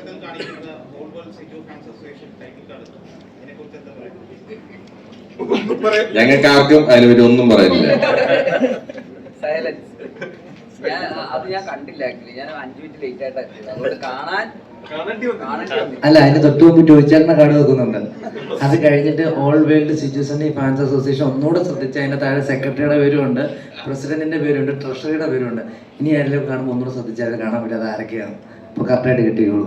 തുടക്കത്തിൽ കാണിക്കുന്ന all world Siju fans association title card ഇതിനെക്കുറിച്ച് എന്താ പറയുക? ഞങ്ങൾക്ക് ആർക്കും അതിനെപ്പറ്റി ഒന്നും പറയുന്നില്ല. സൈലൻസ് ഞാൻ അത് ഞാൻ കണ്ടില്ല ആക്ച്വലി ഞാൻ അഞ്ചു മിനിറ്റ് ലേറ്റ് ആയിട്ട് എത്തിയത്. അതുകൊണ്ട് കാണാൻ അല്ല അതിന് തൊട്ട് മുമ്പ് ടോയിച്ചേട്ടനെ കാർഡ് വെക്കുന്നുണ്ട്. അത് കഴിഞ്ഞിട്ട് ഓൾ വേൾഡ് സിറ്റുസണി ഫാൻസ് അസോസിയേഷൻ ഒന്നുകൂടെ ശ്രദ്ധിച്ച് അതിന്റെ താഴെ സെക്രട്ടറിയുടെ പേരുണ്ട് പ്രസിഡന്റിന്റെ പേരുണ്ട് ട്രഷറിയുടെ പേരുണ്ട് ഇനി ആരെങ്കിലും കാണുമ്പോൾ ഒന്നുകൂടെ ശ്രദ്ധിച്ചാൽ കാണാൻ കാണാൻ പറ്റാതെ ആരൊക്കെയാണ് അപ്പൊ കറക്റ്റായിട്ട് കിട്ടിയോളൂ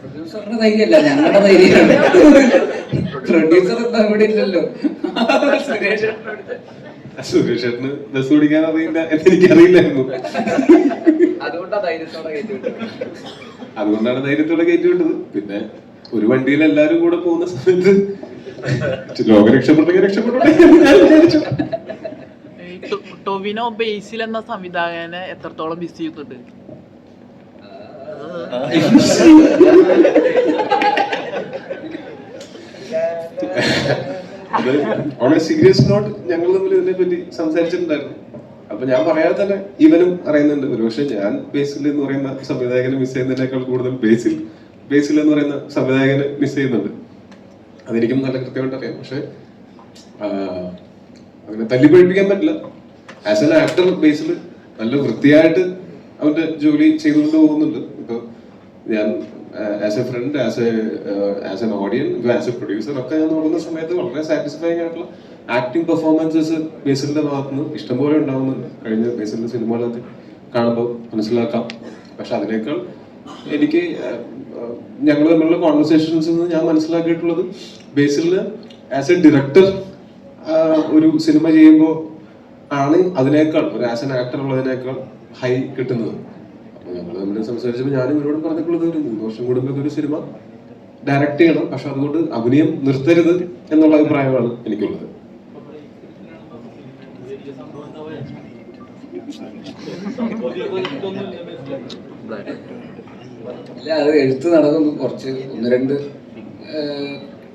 പ്രൊഡ്യൂസറിന്റെ ധൈര്യമല്ല ഞങ്ങളുടെ ധൈര്യമാണ് പ്രൊഡ്യൂസർ എന്താ ഇവിടെ ഇല്ലല്ലോ. സുരേഷ് ഏട്ടന്റെ അടുത്ത്. സുരേഷ് ചേട്ടന് ബസ് ഓടിക്കാൻ അറിയില്ല എന്ന് എനിക്കറിയില്ലായിരുന്നു. അതുകൊണ്ടാ ധൈര്യത്തോടെ കയറ്റി വിട്ടത്. അതുകൊണ്ടാണ് ധൈര്യത്തോടെ കയറ്റി വിട്ടത്. പിന്നെ ഒരു വണ്ടിയിൽ എല്ലാരും കൂടെ പോകുന്ന സമയത്ത് ലോകം രക്ഷപ്പെട്ടെങ്കിൽ രക്ഷപ്പെട്ടോട്ടെ ടൊവിനോ ബേസിൽ എന്ന സംവിധായകനെ എത്രത്തോളം മിസ് ചെയ്തിട്ടുണ്ട്? അത് ഓൺ എ സീരിയസ് നോട്ട് ഞങ്ങൾ തമ്മിൽ ഇതിനെ പറ്റി സംസാരിച്ചിട്ടുണ്ടായിരുന്നു. അപ്പൊ ഞാൻ പറയാതെ തന്നെ ഇവനും അറിയുന്നുണ്ട്. ഒരുപക്ഷെ ഞാൻ ബേസിൽ എന്ന് പറയുന്ന സംവിധായകനെ മിസ് ചെയ്യുന്നതിനേക്കാൾ കൂടുതൽ ബേസിൽ ബേസിൽ എന്ന് പറയുന്ന സംവിധായകനെ മിസ് ചെയ്യുന്നുണ്ട്. അതെനിക്കും നല്ല കൃത്യമായിട്ട് അറിയാം. പക്ഷെ അതിനെ തല്ലിപ്പഴിപ്പിക്കാൻ പറ്റില്ല. ആസ് എൻ ആക്ടർ ബേസിൽ നല്ല വൃത്തിയായിട്ട് അവന്റെ ജോലി ചെയ്തുകൊണ്ട് പോകുന്നുണ്ട്. ഇപ്പൊ ഞാൻ as a friend as a as an audience as a producer ഒക്കെ ഞാൻ നോക്കുന്ന സമയത്ത് വളരെ സാറ്റിസ്ഫൈങ് ആയിട്ടുള്ള ആക്ടിങ് പെർഫോമൻസസ് ബേസിലിന്റെ ഭാഗത്ത് നിന്ന് ഇഷ്ടംപോലെ ഉണ്ടാവുന്നുണ്ട്. കഴിഞ്ഞ ബേസിലിന്റെ സിനിമകളൊക്കെ കാണുമ്പോൾ മനസ്സിലാക്കാം. പക്ഷെ അതിനേക്കാൾ എനിക്ക് ഞങ്ങൾ തമ്മിലുള്ള കോൺവെർസേഷൻസിൽ നിന്ന് ഞാൻ മനസ്സിലാക്കിയിട്ടുള്ളത് ബേസിലിന് ആസ് എ ഡയറക്ടർ ഒരു സിനിമ ചെയ്യുമ്പോൾ ആണ് അതിനേക്കാൾ ഒരു ആസ് എൻ ആക്ടർ ഉള്ളതിനേക്കാൾ ഹൈ കിട്ടുന്നത്. അപ്പൊ ഞങ്ങൾ തമ്മിൽ സംസാരിച്ചപ്പോൾ ഞാനും ഇവരോട് പറഞ്ഞിട്ടുള്ളത് ഒരു മൂന്ന് വർഷം കൂടുമ്പോൾ ഒരു സിനിമ ഡയറക്റ്റ് ചെയ്യണം. പക്ഷെ അതുകൊണ്ട് അഭിനയം നിർത്തരുത് എന്നുള്ള അഭിപ്രായമാണ് എനിക്കുള്ളത്. ഇല്ല അത് എഴുത്ത് നടക്കുന്നു. കുറച്ച് ഒന്ന് രണ്ട്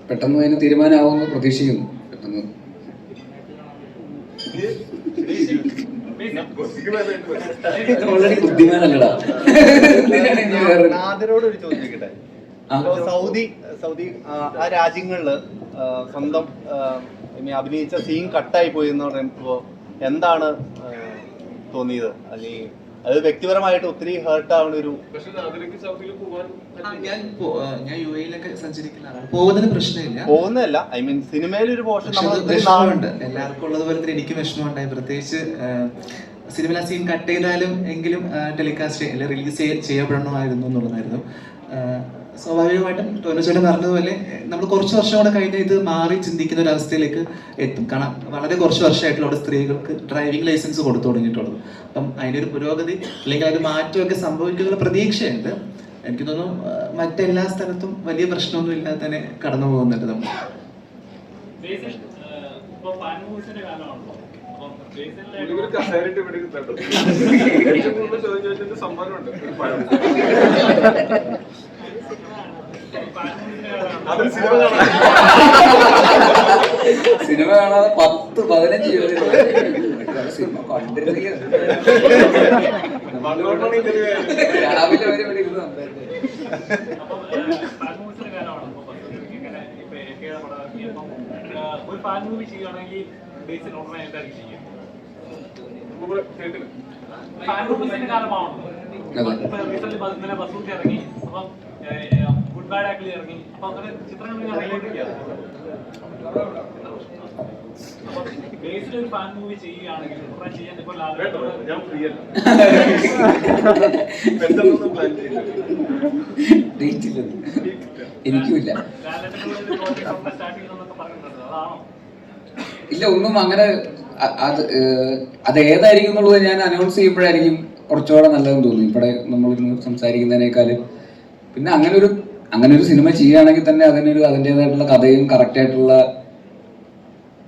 പെട്ടെന്ന് അതിന് തീരുമാനമാവുമെന്ന് പ്രതീക്ഷിക്കുന്നു. പെട്ടെന്ന്. ഓൾറെഡി ബുദ്ധിമാനല്ലടാ. നാദിനോട് ഒരു ചോദ്യം ചോദിക്കട്ടെ? ആ. സൗദി സൗദി ആ, രാജ്യങ്ങളിൽ സ്വന്തം അഭിനയിച്ച സീൻ കട്ടായി പോയി എന്ന് പറയുമ്പോ എന്താണ് തോന്നിയത്? അല്ലെങ്കിൽ അത് വ്യക്തിപരമായിട്ട് ഒത്തിരി ഹേർട്ട് ആവുന്ന ഒരു ഞാൻ യു എയിലൊക്കെ പോകുന്നതിന് പ്രശ്നമില്ല. പോകുന്നതല്ല. ഐ മീൻ സിനിമയിൽ ഒരു പോർഷൻ വിഷമമുണ്ട് എല്ലാവർക്കും ഉള്ളതുപോലെ തന്നെ എനിക്ക് വിഷമമുണ്ടായി. പ്രത്യേകിച്ച് സിനിമ സീൻ കട്ട് ചെയ്താലും എങ്കിലും ടെലികാസ്റ്റ് അല്ലെ റിലീസ് ചെയ്യപ്പെടണമായിരുന്നു എന്നുള്ളതായിരുന്നു. സ്വാഭാവികമായിട്ടും ടോനോച്ചേട്ടൻ പറഞ്ഞതുപോലെ നമ്മൾ കുറച്ച് വർഷം കൂടെ കഴിഞ്ഞ് ഇത് മാറി ചിന്തിക്കുന്ന ഒരു അവസ്ഥയിലേക്ക് എത്തും. കാരണം വളരെ കുറച്ച് വർഷമായിട്ടുള്ള അവിടെ സ്ത്രീകൾക്ക് ഡ്രൈവിംഗ് ലൈസൻസ് കൊടുത്തു തുടങ്ങിയിട്ടുള്ളത്. അപ്പം അതിനൊരു പുരോഗതി അല്ലെങ്കിൽ അതിന് മാറ്റമൊക്കെ സംഭവിക്കുന്ന പ്രതീക്ഷയുണ്ട്. എനിക്ക് തോന്നുന്നു മറ്റെല്ലാ സ്ഥലത്തും വലിയ പ്രശ്നമൊന്നും ഇല്ലാതെ തന്നെ കടന്നു പോകുന്നുണ്ട് നമ്മൾ. സംഭവം ഇപ്പൊ പാൻ മൂവീസിന്റെ കാലമാണല്ലോ അപ്പം ബേസിലെ സിനിമ കാണാതെ പത്ത് പതിനഞ്ച് ജോലി സിനിമ കണ്ടിരുന്നില്ല രാവിലെ വരെ ഇവിടെ ഇരുന്ന് ഒരു പാൻ മൂവി ചെയ്യുകയാണെങ്കിൽ ബേസിൽ ഉടനെ എന്തായിരിക്കും ചെയ്യുക ഫാൻ മൂവീസിന്റെ കാലമാണോ അതെ. ഇപ്പൊ റീസെന്റ് ഇന്നലെ ബസൂട്ടി ഇറങ്ങി. അപ്പം ബാഡ് ആക്ലി ഇറങ്ങി. അപ്പൊ അങ്ങനെ ചിത്രങ്ങൾ അപ്പം ബേസിൽ ഒരു ഫാൻ മൂവി ചെയ്യുകയാണെങ്കിൽ ചെയ്യാൻ ഇപ്പൊ ഞാൻ ഫ്രീ ഇല്ല. എനിക്കുമില്ല. ഇല്ല ഒന്നും അങ്ങനെ അത് അത് ഏതായിരിക്കും എന്നുള്ളത് ഞാൻ അനൗൺസ് ചെയ്യുമ്പോഴായിരിക്കും കുറച്ചുകൂടെ നല്ലതെന്ന് തോന്നുന്നു. ഇവിടെ നമ്മൾ ഇന്ന് സംസാരിക്കുന്നതിനേക്കാളും. പിന്നെ അങ്ങനെ ഒരു അങ്ങനെ ഒരു സിനിമ ചെയ്യുകയാണെങ്കിൽ തന്നെ അതിനൊരു അതിന്റെതായിട്ടുള്ള കഥയും കറക്റ്റ് ആയിട്ടുള്ള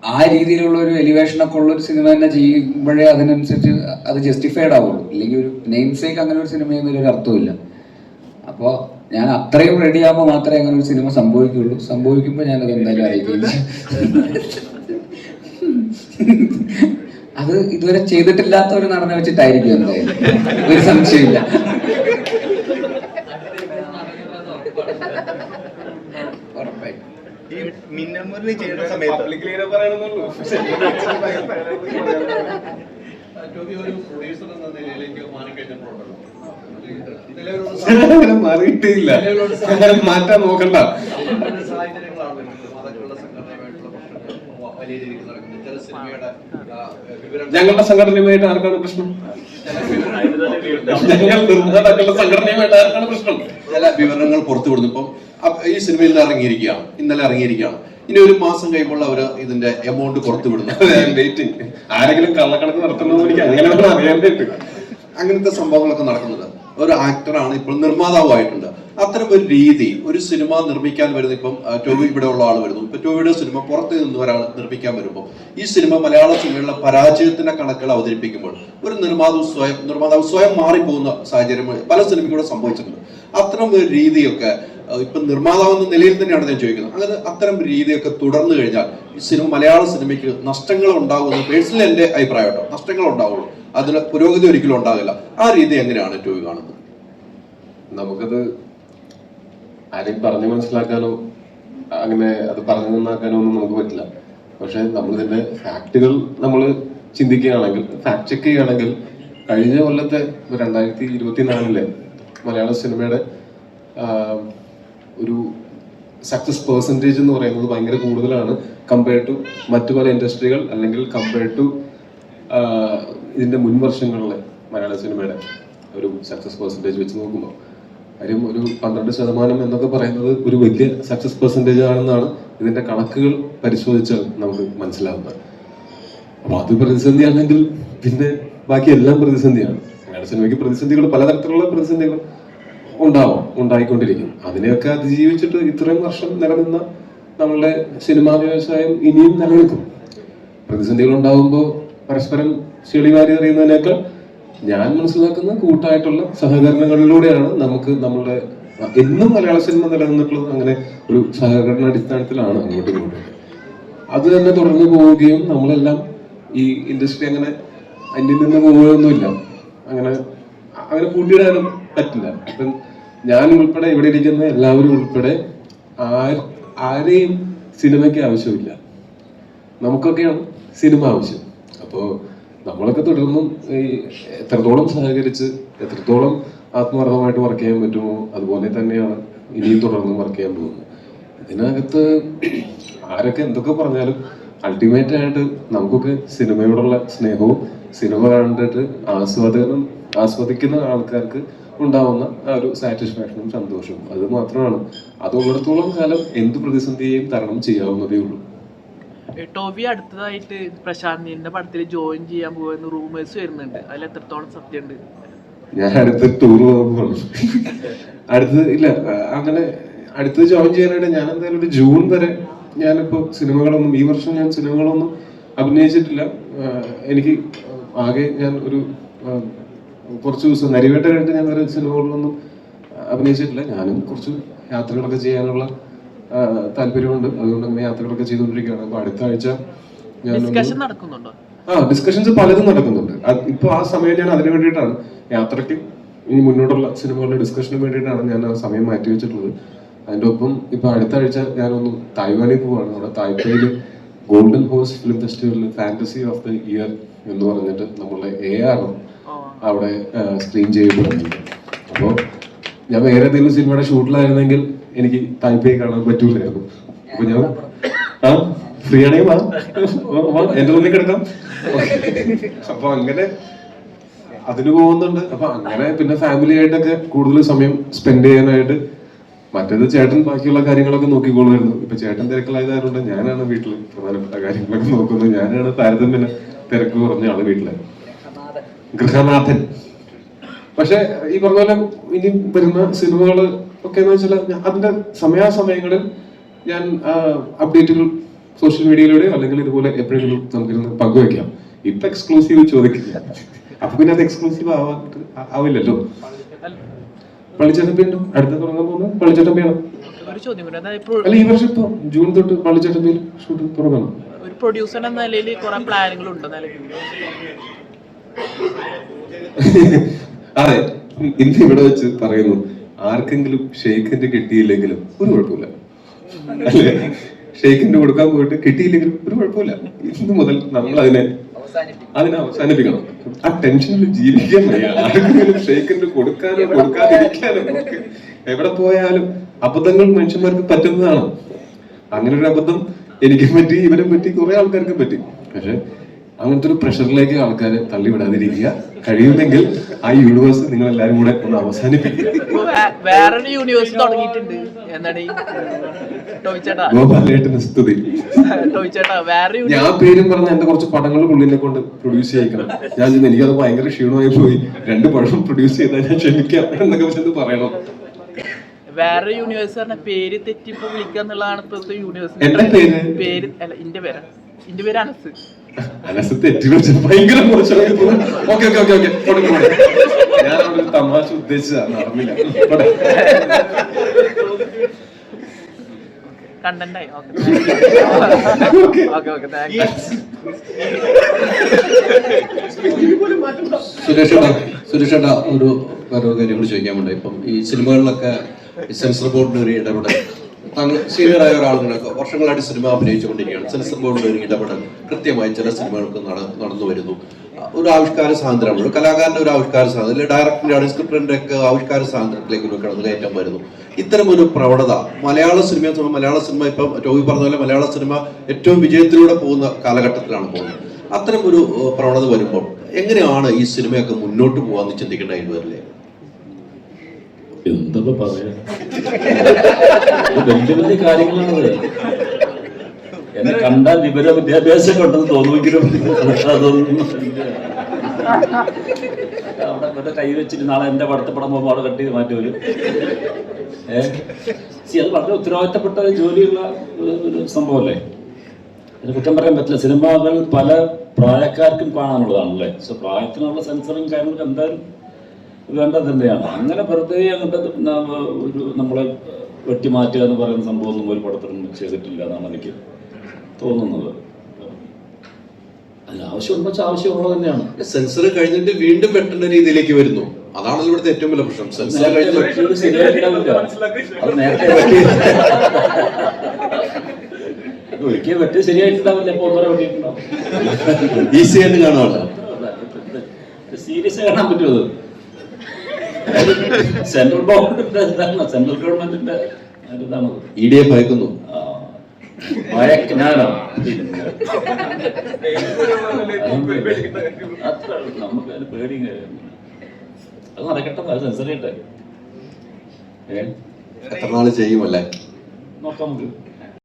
ആ രീതിയിലുള്ള ഒരു എലിവേഷനൊക്കെ ഉള്ള ഒരു സിനിമ തന്നെ ചെയ്യുമ്പോഴേ അതിനനുസരിച്ച് അത് ജസ്റ്റിഫൈഡ് ആവുള്ളൂ. ഇല്ലെങ്കിൽ ഒരു നെയിം സേക്ക് അങ്ങനെ ഒരു സിനിമ ചെയ്യുന്ന ഒരു അർത്ഥമില്ല അപ്പോൾ ഞാൻ അത്രയും റെഡി ആകുമ്പോൾ മാത്രമേ അങ്ങനെ ഒരു സിനിമ സംഭവിക്കുള്ളൂ സംഭവിക്കുമ്പോൾ ഞാനത് എന്തായാലും അറിയിക്കില്ല. അത് ഇതുവരെ ചെയ്തിട്ടില്ലാത്ത ഒരു നടനെ വെച്ചിട്ടായിരിക്കും എന്തായാലും. ഒരു സംശയമില്ല മിന്നമുരളി ചെയ്യുന്ന സമയത്ത് മാറിയിട്ടില്ല മാറ്റാൻ നോക്കണ്ട. ഞങ്ങളുടെ സംഘടനയുമായിട്ട് ആർക്കാണ് പ്രശ്നം? ഞങ്ങൾ നിർമ്മാതാക്കളുടെ സംഘടനയുമായിട്ട് ആർക്കാണ് പ്രശ്നം? ചില വിവരങ്ങൾ പുറത്തു വിടുന്നു. ഇപ്പം ഈ സിനിമയിൽ നിന്ന് ഇറങ്ങിയിരിക്കുകയാണ്. ഇന്നലെ ഇറങ്ങിയിരിക്കുകയാണ്. ഇനി ഒരു മാസം കഴിയുമ്പോൾ അവർ ഇതിന്റെ എമൗണ്ട് പുറത്തു വിടുന്നു. വെയിറ്റിംഗ് ആരെങ്കിലും കള്ളക്കണക്ക് നടത്തുന്നത് എനിക്ക് അങ്ങനെ അറിയാൻ പറ്റും അങ്ങനത്തെ സംഭവങ്ങളൊക്കെ നടക്കുന്നത് ഒരു ആക്ടറാണ് ഇപ്പോൾ നിർമ്മാതാവായിട്ടുണ്ട് അത്തരം ഒരു രീതി ഒരു സിനിമ നിർമ്മിക്കാൻ വരുന്ന ഇപ്പം ടോവി ഇവിടെ ഉള്ള ആൾ വരുന്നു. ഇപ്പൊ ടോവിയുടെ സിനിമ പുറത്ത് നിന്ന് ഒരാൾ നിർമ്മിക്കാൻ വരുമ്പോൾ ഈ സിനിമ മലയാള സിനിമയിലുള്ള പരാജയത്തിന്റെ കണക്കുകൾ അവതരിപ്പിക്കുമ്പോൾ ഒരു നിർമ്മാതാവ് സ്വയം നിർമ്മാതാവ് സ്വയം മാറിപ്പോകുന്ന സാഹചര്യം പല സിനിമയ്ക്കൂടെ സംഭവിച്ചിട്ടുണ്ട്. അത്തരം ഒരു രീതിയൊക്കെ ഇപ്പൊ നിർമ്മാതാവ് എന്ന നിലയിൽ തന്നെയാണ് ഞാൻ ചോദിക്കുന്നത്. അങ്ങനെ അത്തരം രീതിയൊക്കെ തുടർന്നു കഴിഞ്ഞാൽ ഈ സിനിമ മലയാള സിനിമയ്ക്ക് നഷ്ടങ്ങൾ ഉണ്ടാകുമെന്ന് പേഴ്സണലി എന്റെ അഭിപ്രായം കേട്ടോ. നഷ്ടങ്ങൾ ഉണ്ടാവുള്ളൂ. അതിന് പുരോഗതി ഒരിക്കലും ഉണ്ടാകില്ല. ആ രീതി എങ്ങനെയാണ് ടോവി കാണുന്നത്? നമുക്കത് ആരെയും പറഞ്ഞു മനസ്സിലാക്കാനോ അങ്ങനെ അത് പറഞ്ഞു നന്നാക്കാനോ ഒന്നും നമുക്ക് പറ്റില്ല. പക്ഷെ നമ്മൾ ഇതിന്റെ ഫാക്ടുകൾ നമ്മൾ ചിന്തിക്കുകയാണെങ്കിൽ ഫാക്ട് ചെക്ക് ചെയ്യുകയാണെങ്കിൽ കഴിഞ്ഞ കൊല്ലത്തെ രണ്ടായിരത്തി ഇരുപത്തിനാലിലെ മലയാള സിനിമയുടെ ഒരു സക്സസ് പെർസെന്റേജ് എന്ന് പറയുന്നത് ഭയങ്കര കൂടുതലാണ് കമ്പയർ ടു മറ്റു പല ഇൻഡസ്ട്രികൾ അല്ലെങ്കിൽ കമ്പയർ ടു ഇതിന്റെ മുൻവർഷങ്ങളിലെ മലയാള സിനിമയുടെ ഒരു സക്സസ് പെർസെന്റേജ് വെച്ച് നോക്കുമ്പോൾ. കാര്യം ഒരു പന്ത്രണ്ട് ശതമാനം എന്നൊക്കെ പറയുന്നത് ഒരു വലിയ സക്സസ് പെർസെന്റേജ് ആണെന്നാണ് ഇതിന്റെ കണക്കുകൾ പരിശോധിച്ചാൽ നമുക്ക് മനസ്സിലാവുന്നത്. അപ്പോൾ അത് പ്രതിസന്ധിയാണെങ്കിൽ പിന്നെ ബാക്കി എല്ലാം പ്രതിസന്ധിയാണ്. മലയാള സിനിമയ്ക്ക് പ്രതിസന്ധികൾ പലതരത്തിലുള്ള പ്രതിസന്ധികൾ ഉണ്ടാവും ഉണ്ടായിക്കൊണ്ടിരിക്കും. അതിനെയൊക്കെ അതിജീവിച്ചിട്ട് ഇത്രയും വർഷം നിലനിന്ന നമ്മളുടെ സിനിമാ വ്യവസായം ഇനിയും നിലനിൽക്കും. പ്രതിസന്ധികൾ ഉണ്ടാകുമ്പോൾ പരസ്പരം ശീളിമാരി വാരി എറിയുന്നതിനേക്കാൾ ഞാൻ മനസ്സിലാക്കുന്ന കൂട്ടായിട്ടുള്ള സഹകരണങ്ങളിലൂടെയാണ് നമുക്ക് നമ്മുടെ എന്നും മലയാള സിനിമ നിലനിന്നിട്ടുള്ളത് അങ്ങനെ ഒരു സഹകരണ അടിസ്ഥാനത്തിലാണ് അങ്ങോട്ടും ഇങ്ങോട്ടും. അത് തന്നെ തുടർന്ന് പോവുകയും നമ്മളെല്ലാം ഈ ഇൻഡസ്ട്രി അങ്ങനെ അന്യം നിന്ന് പോവുകയൊന്നുമില്ല. അങ്ങനെ അങ്ങനെ കൂട്ടിയിടാനും പറ്റില്ല. അപ്പം ഞാൻ ഉൾപ്പെടെ ഇവിടെ ഇരിക്കുന്ന എല്ലാവരും ഉൾപ്പെടെ ആര് ആരെയും സിനിമയ്ക്ക് ആവശ്യമില്ല. നമുക്കൊക്കെയാണ് സിനിമ ആവശ്യം. അപ്പോൾ നമ്മളൊക്കെ തുടർന്നും ഈ എത്രത്തോളം സഹകരിച്ച് എത്രത്തോളം ആത്മാർത്ഥമായിട്ട് വർക്ക് ചെയ്യാൻ പറ്റുമോ അതുപോലെ തന്നെയാണ് ഇനിയും തുടർന്നും വർക്ക് ചെയ്യാൻ പോകുന്നത്. ഇതിനകത്ത് ആരൊക്കെ എന്തൊക്കെ പറഞ്ഞാലും അൾട്ടിമേറ്റ് ആയിട്ട് നമുക്കൊക്കെ സിനിമയോടുള്ള സ്നേഹവും സിനിമ കണ്ടിട്ട് ആസ്വാദനം ആസ്വദിക്കുന്ന ആൾക്കാർക്ക് ഉണ്ടാവുന്ന ആ ഒരു സാറ്റിസ്ഫാക്ഷനും സന്തോഷവും. അത് മാത്രമാണ്. അതുള്ളിടത്തോളം കാലം എന്ത് പ്രതിസന്ധിയെയും തരണം ചെയ്യാവുന്നതേ ഉള്ളൂ. ടോവി അടുത്തതായിട്ട് പ്രശാന്തിന്റെ പടത്തിൽ ജോയിൻ ചെയ്യാൻ പോകുന്ന റൂമേഴ്സ് വരുന്നുണ്ട്. അതിൽ എത്രത്തോളം സത്യമുണ്ട്? ഞാൻ അടുത്ത ടൂർ പോകുമ്പോൾ. അടുത്ത് ഇല്ല അങ്ങനെ അടുത്തത് ജോയിൻ ചെയ്യാനായിട്ട് ഞാൻ എന്തായാലും ഒരു ജൂൺ വരെ ഞാനിപ്പോ സിനിമകളൊന്നും ഈ വർഷം ഞാൻ സിനിമകളൊന്നും അഭിനയിച്ചിട്ടില്ല. എനിക്ക് ആകെ ഞാൻ ഒരു കുറച്ച് ദിവസം നരിവേട്ട കഴിഞ്ഞിട്ട് ഞാൻ ഒരു സിനിമകളിലൊന്നും അഭിനയിച്ചിട്ടില്ല. ഞാനും കുറച്ച് യാത്രകളൊക്കെ ചെയ്യാനുള്ള താല്പര്യമുണ്ട്. അതുകൊണ്ട് അങ്ങനെ യാത്രകളൊക്കെ ചെയ്തുകൊണ്ടിരിക്കുകയാണ്. അപ്പൊ അടുത്ത ആഴ്ച ഞാൻ ഡിസ്കഷൻ നടക്കുന്നുണ്ടോ? ആ ഡിസ്കഷൻസ് പലതും നടക്കുന്നുണ്ട്. ഇപ്പൊ ആ സമയം ഞാൻ അതിനു വേണ്ടിയിട്ടാണ്. യാത്രയ്ക്ക് ഇനി മുന്നോട്ടുള്ള സിനിമകളുടെ ഡിസ്കഷന് വേണ്ടിയിട്ടാണ് ഞാൻ ആ സമയം മാറ്റി വെച്ചിട്ടുള്ളത്. അതിന്റെ ഒപ്പം ഇപ്പൊ അടുത്ത ആഴ്ച ഞാനൊന്ന് തായ്വാനിൽ പോവാണ്. അവിടെ തായ്പേയിൽ ഗോൾഡൻ ഹോഴ്സ് ഫിലിം ഫെസ്റ്റിവലിൽ ഫാന്റസി ഓഫ് ദ ഇയർ എന്ന് പറഞ്ഞിട്ട് നമ്മളെ എ ആർ അവിടെ സ്ക്രീൻ ചെയ്യപ്പെടുന്നുണ്ട് അപ്പോൾ ഞാൻ വേറെ ഏതെങ്കിലും സിനിമയുടെ ഷൂട്ടിലായിരുന്നെങ്കിൽ എനിക്ക് തായ്പേ കാണാൻ പറ്റൂലായിരുന്നു. അപ്പൊ ഞാൻ ആ ഫ്രീ ആണെങ്കിൽ എന്റെ മുന്നിൽ കിടക്കാം. അപ്പൊ അങ്ങനെ അതിന് പോകുന്നുണ്ട്. അപ്പൊ അങ്ങനെ പിന്നെ ഫാമിലി ആയിട്ടൊക്കെ കൂടുതൽ സമയം സ്പെൻഡ് ചെയ്യാനായിട്ട് മറ്റേത് ചേട്ടൻ ബാക്കിയുള്ള കാര്യങ്ങളൊക്കെ നോക്കിക്കൊള്ളുമായിരുന്നു ഇപ്പൊ ചേട്ടൻ തിരക്കിലായതുകൊണ്ട് ഞാനാണ് വീട്ടിൽ പ്രധാനപ്പെട്ട കാര്യങ്ങളൊക്കെ നോക്കുന്നത്. ഞാനാണ് താരതമ്യേന തിരക്ക് കുറഞ്ഞ ആൾ വീട്ടിൽ. ഗൃഹനാഥൻ. പക്ഷെ ഈ പറഞ്ഞ പോലെ ഇനി വരുന്ന സിനിമകൾ ഒക്കെ എന്ന് വെച്ചാൽ അതിന്റെ സമയാസമയങ്ങളിൽ ഞാൻ അപ്ഡേറ്റുകൾ സോഷ്യൽ മീഡിയയിലൂടെ അല്ലെങ്കിൽ ഇതുപോലെ എപ്പോഴെങ്കിലും നമുക്കിരുന്ന് പങ്കുവെക്കാം. ഇപ്പൊ എക്സ്ക്ലൂസീവ് ചോദിക്കില്ല. അപ്പൊ പിന്നെ അത് എക്സ്ക്ലൂസീവ് ആവാ ആവില്ലല്ലോ. പള്ളിച്ചട്ടമ്പിയുണ്ട് അടുത്ത തുടങ്ങാൻ പോകുന്നത് പള്ളിച്ചട്ടമ്പിയാണ് അല്ല ഈ വർഷം ഇപ്പൊ ജൂൺ തൊട്ട് പള്ളിച്ചട്ടമ്പിയിൽ ഷൂട്ട് തുടങ്ങണം. ഒരു പ്രൊഡ്യൂസർ എന്ന നിലയിൽ കുറെ പ്ലാനുകൾ ഉണ്ട് നിലവിൽ അതെ ഇന്ന് ഇവിടെ വെച്ച് പറയുന്നു ആർക്കെങ്കിലും ഷെയ്ഖിന്റെ കിട്ടിയില്ലെങ്കിലും ഒരു കുഴപ്പമില്ല. അല്ലേ? ഷെയ്ഖിന്റെ കൊടുക്കാൻ പോയിട്ട് കിട്ടിയില്ലെങ്കിലും ഒരു കുഴപ്പമില്ല. ഇന്ന് മുതൽ നമ്മൾ അതിനെ അതിനെ അവസാനിപ്പിക്കണം. ആ ടെൻഷനിൽ ജീവിക്കാൻ വയ്യ. ആർക്കെങ്കിലും ഷെയ്ഖിന്റെ കൊടുക്കാനോ കൊടുക്കാതിരിക്കാനോ എവിടെ പോയാലും അബദ്ധങ്ങൾ മനുഷ്യന്മാർക്ക് പറ്റുന്നതാണ്. അങ്ങനെ ഒരു അബദ്ധം എനിക്കും പറ്റി ഇവനും പറ്റി കുറെ ആൾക്കാർക്ക് പറ്റി. പക്ഷെ അങ്ങനത്തെ ഒരു പ്രഷറിലേക്ക് ആൾക്കാരെ തള്ളിവിടാതിരിക്കുക. കഴിയുന്നെങ്കിൽ ആ യൂണിവേഴ്സ് നിങ്ങൾ എല്ലാരും കൂടെ ഒന്ന് അവസാനിപ്പിക്കുക. വേറൊരു യൂണിവേഴ്സ് തുടങ്ങിയിട്ടുണ്ട്. ഞാൻ പേരും പറഞ്ഞ എന്റെ കുറച്ച് പടങ്ങൾ പുള്ളിനെ കൊണ്ട് പ്രൊഡ്യൂസ് ചെയ്യിക്കണം. ഞാൻ ചെന്ന് എനിക്കത് ഭയങ്കര ക്ഷീണമായി പോയി. രണ്ട് പടം പ്രൊഡ്യൂസ് ചെയ്താൽ ഞാൻ ക്ഷമിക്കാം എന്നൊക്കെ ചെന്ന് പറയണം. വേറെ യൂണിവേഴ്സ് പറഞ്ഞ പേര് തെറ്റിപ്പോ വിളിക്കുക എന്നുള്ളതാണ് ഇപ്പോഴത്തെ യൂണിവേഴ്സ്? പേര് അല്ല ഇന്റെ പേര്. ഇന്റെ പേര് അനസ്. അനസ് തെറ്റി വെച്ച് ഭയങ്കര മോശമായി ഓക്കെ ഓക്കെ ഓക്കെ ഓക്കെ. ഞാൻ അവിടെ ഒരു തമാശ ഉദ്ദേശിച്ചതാ. നടന്നില്ല. കണ്ടന്റായി okay. Okay. Okay thank you Suresh Suresh ഒരു കാര്യം കൂടി ചോദിക്കാൻ വേണ്ടി ഇപ്പം ഈ സിനിമകളിലൊക്കെ സെൻസർ ബോർഡിന് ഒരു ഇടപെടൽ താങ്കൾ സീനിയറായ ഒരാളുകളൊക്കെ വർഷങ്ങളായിട്ട് സിനിമ അഭിനയിച്ചുകൊണ്ടിരിക്കുകയാണ്. സെൻസർ ബോർഡിൽ ഒരു ഇടപെടൽ. കൃത്യമായി ചില സിനിമകൾക്ക് നടന്നു വരുന്നു. ഒരു ആവിഷ്കാര സ്വാതന്ത്ര്യമാണ്. കലാകാരന്റെ ഒരു ആവിഷ്കാര സ്വാതന്ത്ര്യം. അല്ലെങ്കിൽ ഡയറക്ടറിന്റെ സ്ക്രിപ്റ്ററിന്റെ ഒക്കെ ആവിഷ്കാര സ്വാതന്ത്ര്യത്തിലേക്ക് ഒരു കടന്നുകയറ്റം വരുന്നു. ഇത്തരം ഒരു പ്രവണത മലയാള സിനിമയെ സംബന്ധിച്ച് മലയാള സിനിമ ഇപ്പം ടോവി പറഞ്ഞ പോലെ മലയാള സിനിമ ഏറ്റവും വിജയത്തിലൂടെ പോകുന്ന കാലഘട്ടത്തിലാണ് പോകുന്നത്. അത്തരം ഒരു പ്രവണത വരുമ്പോൾ എങ്ങനെയാണ് ഈ സിനിമയൊക്കെ മുന്നോട്ട് പോകാമെന്ന് ചിന്തിക്കേണ്ടതായിട്ട് വരില്ലേ എന്താ പറയാ? വലിയ വലിയ കാര്യങ്ങളാണത്. എന്നെ കണ്ടാൽ വിവര വിദ്യാഭ്യാസം ഉണ്ടെന്ന് തോന്നുമെങ്കിലും അതൊന്നും. അവിടെ കൈ വെച്ചിട്ട് നാളെ എന്റെ പടത്തെ പടം പോകുമ്പോൾ അവിടെ കട്ട് ചെയ്ത് മാറ്റി വരും. ഏഹ് അത് വളരെ ഉത്തരവാദിത്തപ്പെട്ട ജോലിയുള്ള ഒരു സംഭവമല്ലേ? അതിന് കുറ്റം പറയാൻ പറ്റില്ല. സിനിമകൾ പല പ്രായക്കാർക്കും കാണാനുള്ളതാണല്ലേ? സോ പ്രായത്തിനുള്ള സെൻസറും കാര്യങ്ങളൊക്കെ എന്തായാലും വേണ്ടത് തന്നെയാണ് അങ്ങനെ വെറുതെ അങ്ങോട്ട് ഒരു നമ്മളെ വെട്ടിമാറ്റുക എന്ന് പറയുന്ന സംഭവമൊന്നും ഒരു പടത്തിലും ചെയ്തിട്ടില്ല എന്നാണ് എനിക്ക് തോന്നുന്നത്. അതിന് ആവശ്യമുണ്ടോ? ആവശ്യമുള്ളത് തന്നെയാണ്. സെൻസർ കഴിഞ്ഞിട്ട് വീണ്ടും വെട്ടേണ്ട രീതിയിലേക്ക് വരുന്നു. അതാണ് ഇവിടുത്തെ ഏറ്റവും വലിയ പ്രശ്നം. സെൻസർ ഒരിക്കൽ വെട്ടി ശരിയായിട്ടുണ്ടാവില്ല. ഇപ്പൊ ഒന്നര വെട്ടിയിട്ടുണ്ടാവും. ഈസി ആയിട്ട് കാണുവാണ്. സീരിയസ് കാണാൻ പറ്റുമോ സെൻട്രൽ ഗവൺമെന്റിന്റെ ഇതാണ്. സെൻട്രൽ ഗവൺമെന്റിന്റെ ഇതാണ്. ഇ ഡി എ ഭയക്കുന്നു. ഭയക്ക് ഞാനോ അത്ര നമുക്ക് അതിന് പേടിയും കാര്യമൊന്നും അത് നടക്കട്ടെ അത് സെൻസർ ചെയ്യട്ടെ. എത്ര നാൾ ചെയ്യുമല്ലേ? നോക്കാം നമുക്ക്.